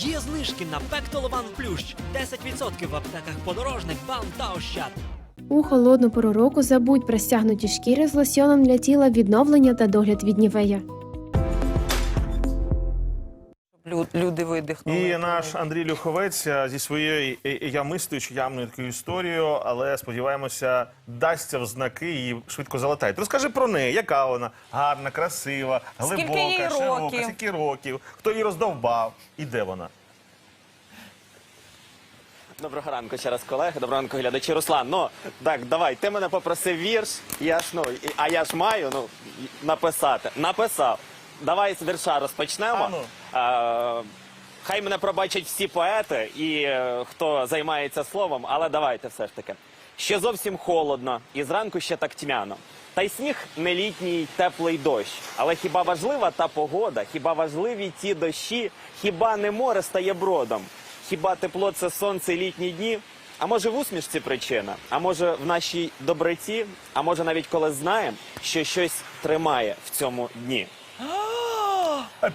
Є знижки на Пектолован Плющ. 10% в аптеках подорожник, бам та ощад. У холодну пору року забудь про стягнуті шкіри з лосьоном для тіла, відновлення та догляд від нівея. Лю- Люди видихнули. І наш Андрій Люховець е, зі своєю е, е, ямистою чи ямною такою історією, але сподіваємося, дасться в знаки і швидко залетають. Розкажи про неї, яка вона гарна, красива, Скільки глибока, їй широка, років? скільки років, хто її роздовбав і де вона? Доброго ранку ще раз, колеги. Доброго ранку, глядачі. Руслан, ну так, давай, ти мене попросив вірш, я ж ну, і- а я ж маю ну, написати. Написав. Давай з вірша розпочнемо. А ну. Е, хай мене пробачать всі поети і е, хто займається словом, але давайте все ж таки. Ще зовсім холодно, і зранку ще так тьмяно. Та й сніг не літній теплий дощ. Але хіба важлива та погода? Хіба важливі ті дощі? Хіба не море стає бродом? Хіба тепло це сонце літні дні? А може в усмішці причина? А може в нашій доброті? А може навіть коли знаємо, що щось тримає в цьому дні?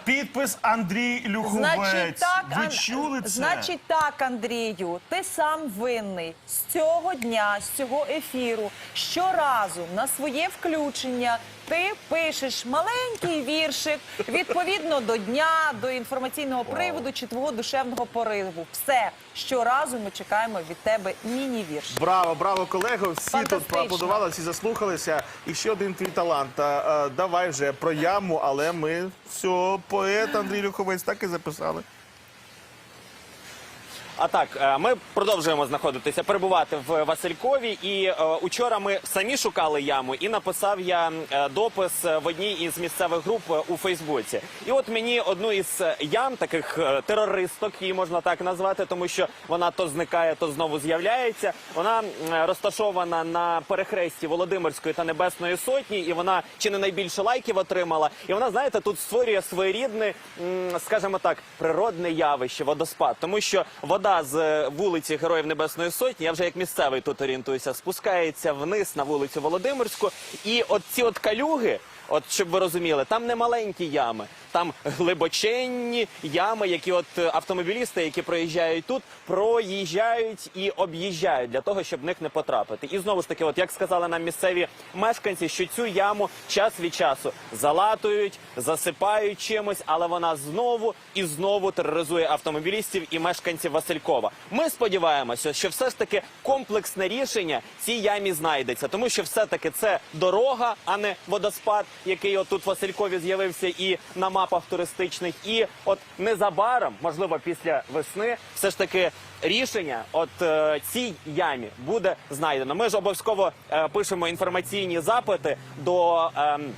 Підпис Андрій Люховець. Значить так, Ви чули це? Значить так, Андрію, ти сам винний з цього дня, з цього ефіру. Щоразу на своє включення ти пишеш маленький віршик відповідно до дня, до інформаційного приводу чи твого душевного пориву. Все щоразу ми чекаємо від тебе міні-вірш. Браво, браво, колего. Всі тут Фантастично. поаплодували, всі заслухалися. І ще один твій талант. А, а, давай вже про яму, але ми все, поет Андрій Люховець так і записали. А так, е, ми продовжуємо знаходитися, перебувати в Василькові. І е, учора ми самі шукали яму, і написав я е, допис в одній із місцевих груп у Фейсбуці. І от мені одну із ям, таких терористок, її можна так назвати, тому що вона то зникає, то знову з'являється. Вона розташована на перехресті Володимирської та Небесної Сотні, і вона чи не найбільше лайків отримала. І вона, знаєте, тут створює своєрідне, скажімо так, природне явище, водоспад, тому що вода з е, вулиці Героїв Небесної Сотні, я вже як місцевий тут орієнтуюся, спускається вниз на вулицю Володимирську. І от ці от калюги, от щоб ви розуміли, там не маленькі ями, там глибоченні ями, які от е, автомобілісти, які проїжджають тут, проїжджають і об'їжджають для того, щоб в них не потрапити. І знову ж таки, от як сказали нам місцеві мешканці, що цю яму час від часу залатують, засипають чимось, але вона знову і знову тероризує автомобілістів і мешканців Василькова. Ми сподіваємося, що все ж таки комплексне рішення цій ямі знайдеться, тому що все таки це дорога, а не водоспад, який отут Василькові з'явився і на мапах туристичних. І от незабаром, можливо, після весни, все ж таки. Рішення от е, цій ямі буде знайдено. Ми ж обов'язково е, пишемо інформаційні запити до ем,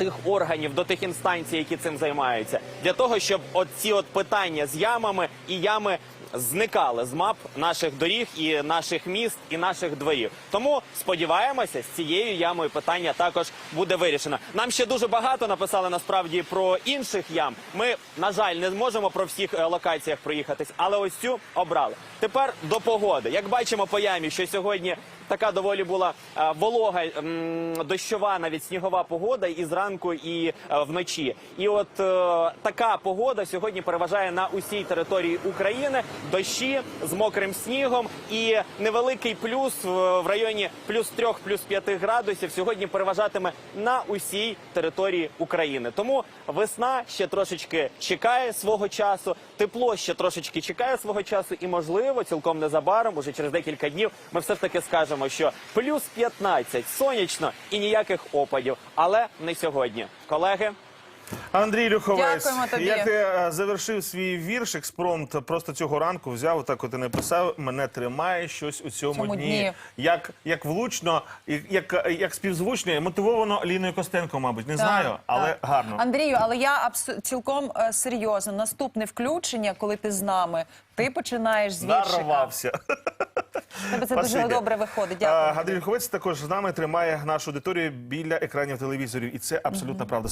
тих органів, до тих інстанцій, які цим займаються, для того, щоб от ці от питання з ямами і ями зникали з мап наших доріг і наших міст і наших дворів. Тому сподіваємося, з цією ямою питання також буде вирішено. Нам ще дуже багато написали насправді про інших ям. Ми, на жаль, не зможемо про всіх е, локаціях проїхатись, але ось цю обрали. Тепер до погоди. Як бачимо по ямі, що сьогодні така доволі була е, волога, дощова, навіть снігова погода і зранку, і е, вночі. І от е, така погода сьогодні переважає на усій території України. Дощі з мокрим снігом і невеликий плюс в, районі плюс 3, плюс 5 градусів сьогодні переважатиме на усій території України. Тому весна ще трошечки чекає свого часу, тепло ще трошечки чекає свого часу, і можливо, цілком незабаром, уже через декілька днів, ми все ж таки скажемо, що плюс 15, сонячно і ніяких опадів, але не сьогодні, колеги. Андрій Люховець, Дякуємо тобі. як ти е, завершив свій вірш експромт просто цього ранку, взяв так, от і написав, мене тримає щось у цьому, Цьому дні. дні. Як, як влучно, і як, як співзвучно, і мотивовано Ліною Костенко, мабуть, не знаю, але так. гарно. Андрію, але я абсо- цілком е, серйозно. Наступне включення, коли ти з нами, ти починаєш з віршика. Нарвався. Тебе це дуже добре виходить. Дякую. Андрій Люховець також з нами тримає нашу аудиторію біля екранів телевізорів, і це абсолютна правда.